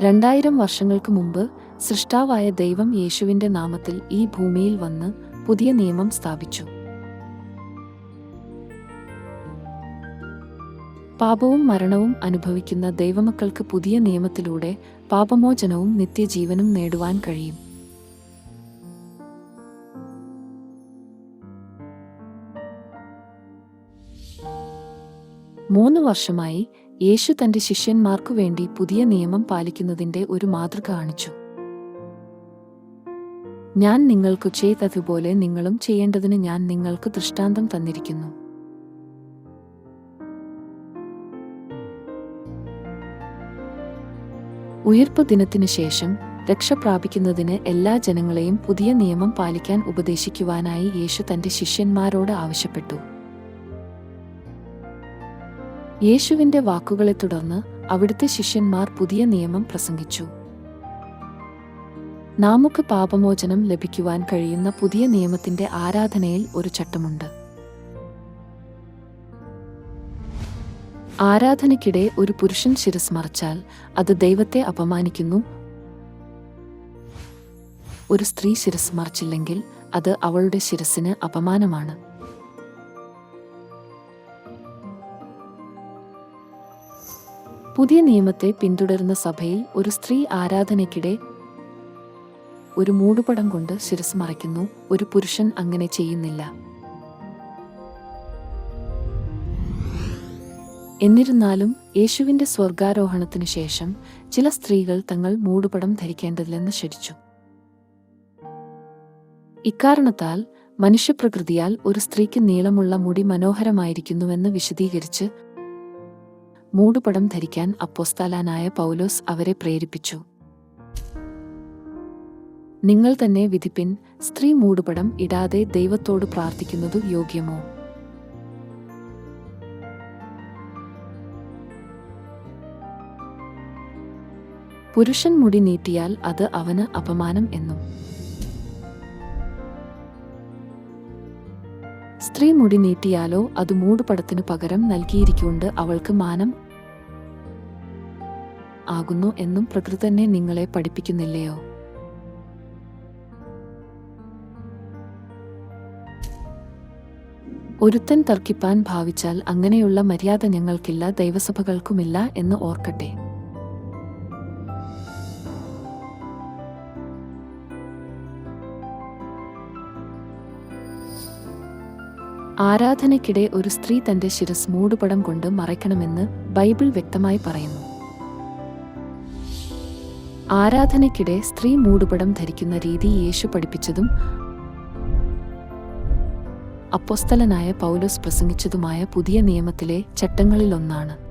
രണ്ടായിരം വർഷങ്ങൾക്ക് മുമ്പ് സൃഷ്ടാവായ ദൈവം യേശുവിന്റെ നാമത്തിൽ ഈ ഭൂമിയിൽ വന്ന് പുതിയ നിയമം സ്ഥാപിച്ചു. പാപവും മരണവും അനുഭവിക്കുന്ന ദൈവമക്കൾക്ക് പുതിയ നിയമത്തിലൂടെ പാപമോചനവും നിത്യജീവനും നേടുവാൻ കഴിയും. മൂന്ന് വർഷമായി യേശു തന്റെ ശിഷ്യന്മാർക്കു വേണ്ടി പുതിയ നിയമം പാലിക്കുന്നതിന്റെ ഒരു മാതൃക കാണിച്ചു. ഞാൻ നിങ്ങൾക്കു ചെയ്തതുപോലെ നിങ്ങളും ചെയ്യേണ്ടതിന് ഞാൻ നിങ്ങൾക്ക് ദൃഷ്ടാന്തം തന്നിരിക്കുന്നു. ഉയർപ്പ് ദിനത്തിനു ശേഷം രക്ഷ പ്രാപിക്കുന്നതിന് എല്ലാ ജനങ്ങളെയും പുതിയ നിയമം പാലിക്കാൻ ഉപദേശിക്കുവാനായി യേശു തന്റെ ശിഷ്യന്മാരോട് ആവശ്യപ്പെട്ടു. യേശുവിന്റെ വാക്കുകളെ തുടർന്ന് അവിടുത്തെ ശിഷ്യന്മാർ പുതിയ നിയമം പ്രസംഗിച്ചു. നമുക്ക് പാപമോചനം ലഭിക്കുവാൻ കഴിയുന്ന പുതിയ നിയമത്തിന്റെ ആരാധനയിൽ ഒരു ചട്ടമുണ്ട്. ആരാധനയ്ക്കിടെ ഒരു പുരുഷൻ ശിരസ് മറച്ചാൽ അത് ദൈവത്തെ അപമാനിക്കുന്നു. ഒരു സ്ത്രീ ശിരസ് മറച്ചില്ലെങ്കിൽ അത് അവളുടെ ശിരസിന് അപമാനമാണ്. പുതിയ നിയമത്തെ പിന്തുടരുന്ന സഭയിൽ ഒരു സ്ത്രീ ആരാധനയ്ക്കിടെ ഒരു മൂടുപടം കൊണ്ട് ശിരസ് മറയ്ക്കുന്നു. ഒരു പുരുഷൻ അങ്ങനെ ചെയ്യുന്നില്ല. എന്നിരുന്നാലും യേശുവിന്റെ സ്വർഗാരോഹണത്തിനു ശേഷം ചില സ്ത്രീകൾ തങ്ങൾ മൂടുപടം ധരിക്കേണ്ടതില്ലെന്ന് ശരിച്ചു. ഇക്കാരണത്താൽ മനുഷ്യപ്രകൃതിയാൽ ഒരു സ്ത്രീക്ക് നീളമുള്ള മുടി മനോഹരമായിരിക്കുന്നുവെന്ന് വിശദീകരിച്ച് മൂടുപടം ധരിക്കാൻ അപ്പോസ്താലാനായ പൗലോസ് അവരെ പ്രേരിപ്പിച്ചു. നിങ്ങൾ തന്നെ വിധിപ്പിൻ സ്ത്രീ മൂടുപടം ഇടാതെ ദൈവത്തോട് പ്രാർത്ഥിക്കുന്നതു യോഗ്യമോ? പുരുഷൻ മുടി നീട്ടിയാൽ അത് അവന് അപമാനം എന്നും. സ്ത്രീ മുടി നീട്ടിയാലോ അത് മൂടുപടത്തിനു പകരം നൽകിയിരിക്കൊണ്ട് അവൾക്ക് മാനം ആകുന്നു എന്നും പ്രകൃതി തന്നെ നിങ്ങളെ പഠിപ്പിക്കുന്നില്ലയോ? ഒരുത്തൻ തർക്കിപ്പാൻ ഭാവിച്ചാൽ അങ്ങനെയുള്ള മര്യാദ ഞങ്ങൾക്കില്ല ദൈവസഭകൾക്കുമില്ല എന്ന് ഓർക്കട്ടെ. ആരാധനയ്ക്കിടെ ഒരു സ്ത്രീ തന്റെ ശിരസ് മൂടുപടം കൊണ്ട് മറയ്ക്കണമെന്ന് ബൈബിൾ വ്യക്തമായി പറയുന്നു. ആരാധനയ്ക്കിടെ സ്ത്രീ മൂടുപടം ധരിക്കുന്ന രീതി യേശു പഠിപ്പിച്ചതും അപ്പൊസ്തലനായ പൗലോസ് പ്രസംഗിച്ചതുമായ പുതിയ നിയമത്തിലെ ചട്ടങ്ങളിലൊന്നാണ്.